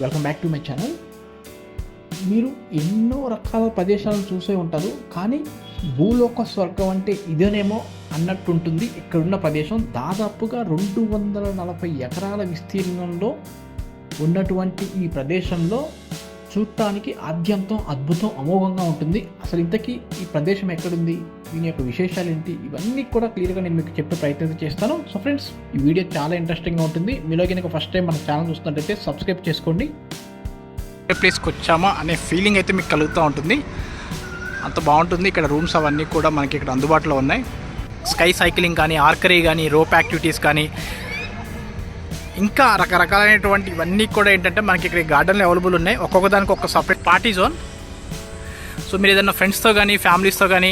Welcome back to my channel మీరు ఎన్నో రకాల ప్రదేశాలను చూసే ఉంటారు కానీ భూలోక స్వర్గం అంటే ఇదేనేమో అన్నట్టు ఉంటుంది ఇక్కడున్న ప్రదేశం దాదాపుగా రెండు వందల నలభై ఎకరాల విస్తీర్ణంలో ఉన్నటువంటి ఈ ప్రదేశంలో చూడటానికి ఆద్యంతం అద్భుతం అమోఘంగా ఉంటుంది. అసలు ఇంతకీ ఈ ప్రదేశం ఎక్కడుంది? దీని యొక్క విశేషాలు ఏంటి ఇవన్నీ కూడా క్లియర్గా నేను మీకు చెప్పే ప్రయత్నం చేస్తాను. సో ఫ్రెండ్స్ ఈ వీడియో చాలా ఇంట్రెస్టింగ్గా ఉంటుంది. మీలో కనుక ఫస్ట్ టైం మన ఛానల్ చూస్తున్నట్టయితే సబ్స్క్రైబ్ చేసుకోండి. ఏ ప్లేస్కి వచ్చామా అనే ఫీలింగ్ అయితే మీకు కలుగుతూ ఉంటుంది. అంత బాగుంటుంది. ఇక్కడ రూమ్స్ అవన్నీ కూడా మనకి ఇక్కడ అందుబాటులో ఉన్నాయి. స్కై సైక్లింగ్ కానీ ఆర్కరీ కానీ రోప్ యాక్టివిటీస్ కానీ ఇంకా రకరకాలైనటువంటి ఇవన్నీ కూడా ఏంటంటే మనకి ఇక్కడ గార్డెన్లు అవైలబుల్ ఉన్నాయి. ఒక్కొక్క దానికి ఒక సపరేట్ పార్టీ జోన్ సో మీరు ఏదైనా ఫ్రెండ్స్తో కానీ ఫ్యామిలీస్తో కానీ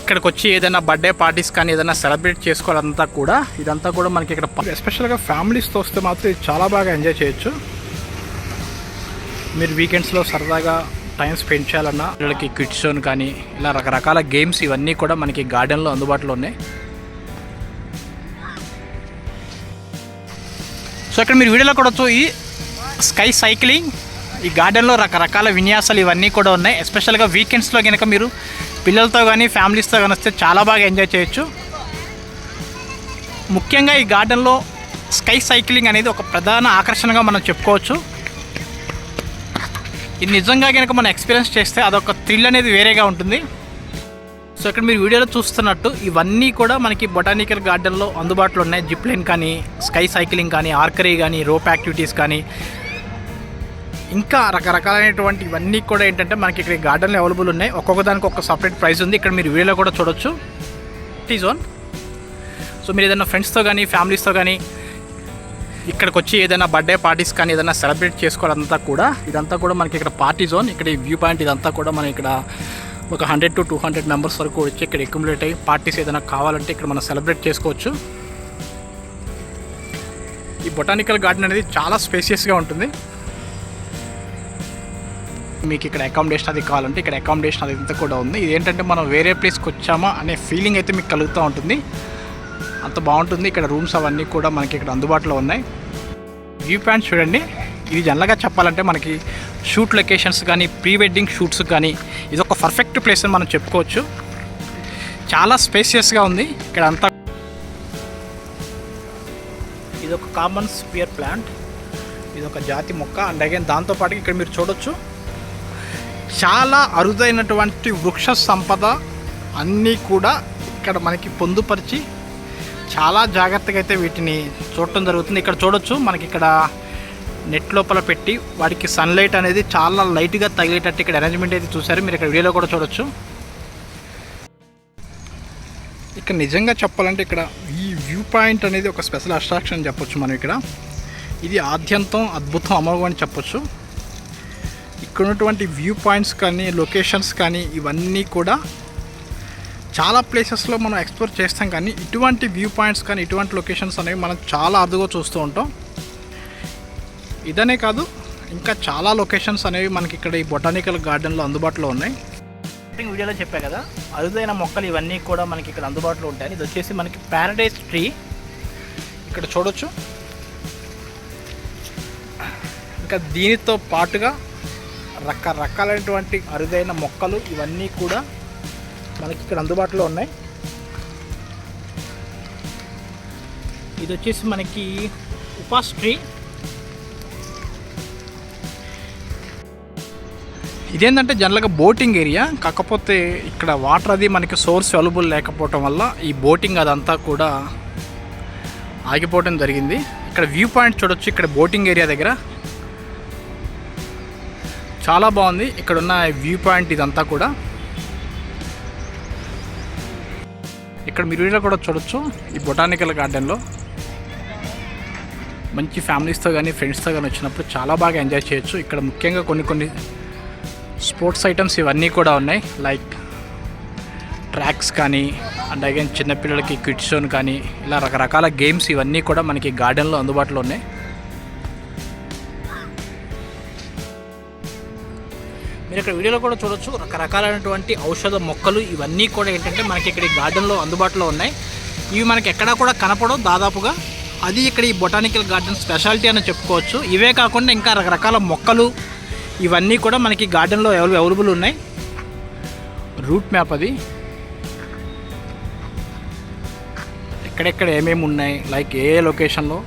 ఇక్కడికి వచ్చి ఏదైనా బర్త్డే పార్టీస్ కానీ ఏదైనా సెలబ్రేట్ చేసుకోవాలంతా కూడా ఇదంతా కూడా మనకి ఇక్కడ ఎస్పెషల్గా ఫ్యామిలీస్తో వస్తే మాత్రం ఇది చాలా బాగా ఎంజాయ్ చేయొచ్చు. మీరు వీకెండ్స్లో సరదాగా టైం స్పెండ్ చేయాలన్నా పిల్లలకి కిడ్స్ జోన్ కానీ ఇలా రకరకాల గేమ్స్ ఇవన్నీ కూడా మనకి గార్డెన్లో అందుబాటులో ఉన్నాయి. సో ఇక్కడ మీరు వీడియోలో కూడా ఈ స్కై సైక్లింగ్ ఈ గార్డెన్లో రకరకాల విన్యాసాలు ఇవన్నీ కూడా ఉన్నాయి. ఎస్పెషల్గా వీకెండ్స్లో కనుక మీరు పిల్లలతో కానీ ఫ్యామిలీస్తో కానీ వస్తే చాలా బాగా ఎంజాయ్ చేయొచ్చు. ముఖ్యంగా ఈ గార్డెన్లో స్కై సైక్లింగ్ అనేది ఒక ప్రధాన ఆకర్షణగా మనం చెప్పుకోవచ్చు. ఇది నిజంగా కనుక మనం ఎక్స్పీరియన్స్ చేస్తే అదొక థ్రిల్ అనేది వేరేగా ఉంటుంది. సో ఇక్కడ మీరు వీడియోలో చూస్తున్నట్టు ఇవన్నీ కూడా మనకి బొటానికల్ గార్డెన్లో అందుబాటులో ఉన్నాయి. జిప్లైన్ కానీ స్కై సైక్లింగ్ కానీ ఆర్కరీ కానీ రోప్ యాక్టివిటీస్ కానీ. ఇంకా రకరకాలైనటువంటి ఇవన్నీ కూడా ఏంటంటే మనకి ఇక్కడ గార్డెన్లో అవైలబుల్ ఉన్నాయి. ఒక్కొక్క దానికి ఒక సపరేట్ ప్రైస్ ఉంది. ఇక్కడ మీరు వీడియోలో కూడా చూడొచ్చు. టీ జోన్ సో మీరు ఏదైనా ఫ్రెండ్స్తో కానీ ఫ్యామిలీస్తో కానీ ఇక్కడికి వచ్చి ఏదైనా బర్త్డే పార్టీస్ కానీ ఏదైనా సెలబ్రేట్ చేసుకోవాలంతా కూడా ఇదంతా కూడా మనకి ఇక్కడ పార్టీ జోన్ ఇక్కడ ఈ వ్యూ పాయింట్ ఇదంతా కూడా మనం ఇక్కడ ఒక hundred to two hundred members వరకు వచ్చి ఇక్కడ అక్యుములేట్ అయ్యి పార్టీస్ ఏదైనా కావాలంటే ఇక్కడ మనం సెలబ్రేట్ చేసుకోవచ్చు. ఈ బొటానికల్ గార్డెన్ అనేది చాలా స్పేసియస్గా ఉంటుంది. మీకు ఇక్కడ అకామిడేషన్ అది కావాలంటే ఇక్కడ అకామిడేషన్ అది ఇంత కూడా ఉంది. ఇది ఏంటంటే మనం వేరే ప్లేస్కి వచ్చామా అనే ఫీలింగ్ అయితే మీకు కలుగుతూ ఉంటుంది. అంత బాగుంటుంది. ఇక్కడ రూమ్స్ అవన్నీ కూడా మనకి ఇక్కడ అందుబాటులో ఉన్నాయి. వ్యూ పాయింట్ చూడండి. ఇది జనరల్గా చెప్పాలంటే మనకి షూట్ లొకేషన్స్ కానీ ప్రీ వెడ్డింగ్ షూట్స్ కానీ ఇది ఒక పర్ఫెక్ట్ ప్లేస్ అని మనం చెప్పుకోవచ్చు. చాలా స్పేసియస్గా ఉంది. ఇక్కడ అంతా ఇది ఒక కామన్ స్పియర్ ప్లాంట్ ఇది ఒక జాతి మొక్క. అండ్ అగైన్ దాంతోపాటు ఇక్కడ మీరు చూడొచ్చు. చాలా అరుదైనటువంటి వృక్ష సంపద అన్నీ కూడా ఇక్కడ మనకి పొందుపరిచి చాలా జాగ్రత్తగా అయితే వీటిని చూడటం జరుగుతుంది. ఇక్కడ చూడొచ్చు. మనకి ఇక్కడ నెట్ లోపల పెట్టి వాటికి సన్లైట్ అనేది చాలా లైట్గా తగిలేటట్టు ఇక్కడ అరేంజ్మెంట్ అయితే చూసారు మీరు ఇక్కడ వీడియోలో కూడా చూడొచ్చు. ఇక్కడ నిజంగా చెప్పాలంటే ఇక్కడ ఈ వ్యూ పాయింట్ అనేది ఒక స్పెషల్ అట్రాక్షన్ చెప్పొచ్చు మనం ఇక్కడ. ఇది ఆద్యంతం అద్భుతం అమోఘం అని చెప్పొచ్చు. ఇక్కడ ఉన్నటువంటి వ్యూ పాయింట్స్ కానీ లొకేషన్స్ కానీ ఇవన్నీ కూడా చాలా ప్లేసెస్లో మనం ఎక్స్ప్లోర్ చేస్తాం కానీ ఇటువంటి వ్యూ పాయింట్స్ కానీ ఇటువంటి లొకేషన్స్ అనేవి మనం చాలా అరుదుగా చూస్తూ ఉంటాం. ఇదనే కాదు ఇంకా చాలా లొకేషన్స్ అనేవి మనకి ఇక్కడ ఈ బొటానికల్ గార్డెన్లో అందుబాటులో ఉన్నాయి. వీడియోలో చెప్పా కదా అరుదైన మొక్కలు ఇవన్నీ కూడా మనకి ఇక్కడ అందుబాటులో ఉంటాయి ఇది వచ్చేసి మనకి ప్యారడైజ్ ట్రీ ఇక్కడ చూడొచ్చు. ఇంకా దీనితో పాటుగా రకరకాలైనటువంటి అరుదైన మొక్కలు ఇవన్నీ కూడా మనకి ఇక్కడ అందుబాటులో ఉన్నాయి. ఇది వచ్చేసి మనకి ఉపాస్ ట్రీ. ఇదేంటంటే జనరల్గా బోటింగ్ ఏరియా. కాకపోతే ఇక్కడ వాటర్ అది మనకి సోర్స్ అవైలబుల్ లేకపోవటం వల్ల ఈ బోటింగ్ అదంతా కూడా ఆగిపోవడం జరిగింది. ఇక్కడ వ్యూ పాయింట్ చూడొచ్చు ఇక్కడ బోటింగ్ ఏరియా దగ్గర. చాలా బాగుంది. ఇక్కడ ఉన్న వ్యూ పాయింట్ ఇదంతా కూడా. ఇక్కడ మీరు కూడా చూడొచ్చు ఈ బొటానికల్ గార్డెన్లో. మంచి ఫ్యామిలీస్తో కానీ ఫ్రెండ్స్తో కానీ వచ్చినప్పుడు చాలా బాగా ఎంజాయ్ చేయొచ్చు. ఇక్కడ ముఖ్యంగా కొన్ని కొన్ని స్పోర్ట్స్ ఐటమ్స్ ఇవన్నీ కూడా ఉన్నాయి. లైక్ ట్రాక్స్ కానీ అండ్ అగైన్ చిన్నపిల్లలకి కిడ్స్ జోన్ కానీ ఇలా రకరకాల గేమ్స్ ఇవన్నీ కూడా మనకి గార్డెన్లో అందుబాటులో ఉన్నాయి. మీరు ఇక్కడ వీడియోలో కూడా చూడొచ్చు రకరకాలైనటువంటి ఔషధ మొక్కలు ఇవన్నీ కూడా ఏంటంటే మనకి ఇక్కడ ఈ గార్డెన్లో అందుబాటులో ఉన్నాయి. ఇవి మనకి ఎక్కడా కూడా కనపడవు దాదాపుగా. అది ఇక్కడ ఈ బొటానికల్ గార్డెన్ స్పెషాలిటీ అని చెప్పుకోవచ్చు. ఇవే కాకుండా ఇంకా రకరకాల మొక్కలు ఇవన్నీ కూడా మనకి గార్డెన్లో అవైలబుల్ ఉన్నాయి. రూట్ మ్యాప్ అది. ఎక్కడెక్కడ ఏమేమి ఉన్నాయి? లైక్ ఏ ఏ లొకేషన్లో?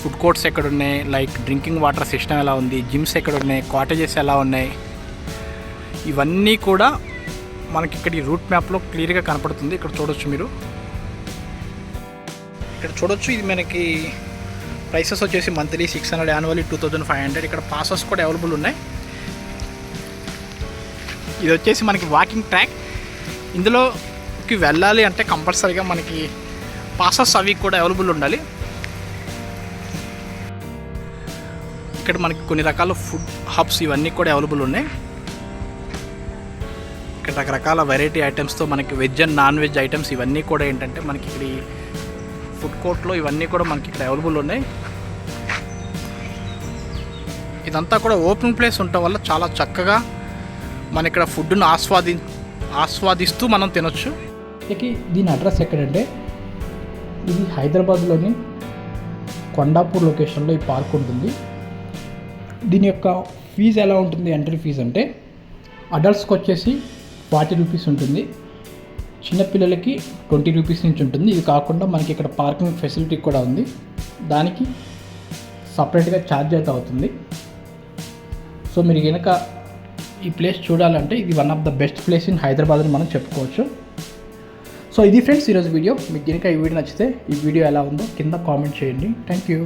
ఫుడ్ కోర్ట్స్ ఎక్కడ ఉన్నాయి లైక్ డ్రింకింగ్ వాటర్ సిస్టమ్ ఎలా ఉంది? జిమ్స్ ఎక్కడ ఉన్నాయి కాటేజెస్ ఎలా ఉన్నాయి? ఇవన్నీ కూడా మనకి ఇక్కడ ఈ రూట్ మ్యాప్లో క్లియర్గా కనపడుతుంది. ఇక్కడ చూడొచ్చు మీరు. ఇక్కడ చూడొచ్చు ఇది మనకి ప్రైసెస్ వచ్చేసి monthly six hundred annually two thousand five hundred. ఇక్కడ పాసెస్ కూడా అవైలబుల్ ఉన్నాయి. ఇది వచ్చేసి మనకి వాకింగ్ ట్రాక్. ఇందులోకి వెళ్ళాలి అంటే కంపల్సరీగా మనకి పాసెస్ అవి కూడా అవైలబుల్ ఉండాలి. ఇక్కడ మనకి కొన్ని రకాల ఫుడ్ హబ్స్ ఇవన్నీ కూడా అవైలబుల్ ఉన్నాయి. ఇక్కడ రకరకాల వెరైటీ ఐటమ్స్తో మనకి veg and non veg items ఇవన్నీ కూడా ఏంటంటే మనకి ఇక్కడ ఫుడ్ కోర్ట్లో ఇవన్నీ కూడా మనకి ఇక్కడ అవైలబుల్ ఉన్నాయి. ఇదంతా కూడా ఓపెన్ ప్లేస్ ఉండటం వల్ల చాలా చక్కగా మన ఇక్కడ ఫుడ్ను ఆస్వాది ఆస్వాదిస్తూ మనం తినొచ్చు. ఇక దీని అడ్రస్ ఎక్కడంటే ఇది హైదరాబాద్లోని కొండాపూర్ లొకేషన్లో ఈ పార్క్ ఉంటుంది. దీని యొక్క ఫీజు ఎలా ఉంటుంది ఎంట్రీ ఫీజు అంటే అడల్ట్స్కి వచ్చేసి ఫార్టీ రూపీస్ ఉంటుంది. చిన్నపిల్లలకి ట్వంటీ రూపీస్ నుంచి ఉంటుంది. ఇది కాకుండా మనకి ఇక్కడ పార్కింగ్ ఫెసిలిటీ కూడా ఉంది. దానికి సపరేట్గా ఛార్జ్ అయితే అవుతుంది. సో మీరు కనుక ఈ ప్లేస్ చూడాలంటే ఇది one of the best place in Hyderabad అని మనం చెప్పుకోవచ్చు. సో ఇది ఫ్రెండ్స్ ఈరోజు వీడియో. మీకు కనుక ఈ వీడియో నచ్చితే ఈ వీడియో ఎలా ఉందో కింద కామెంట్ చేయండి. Thank you.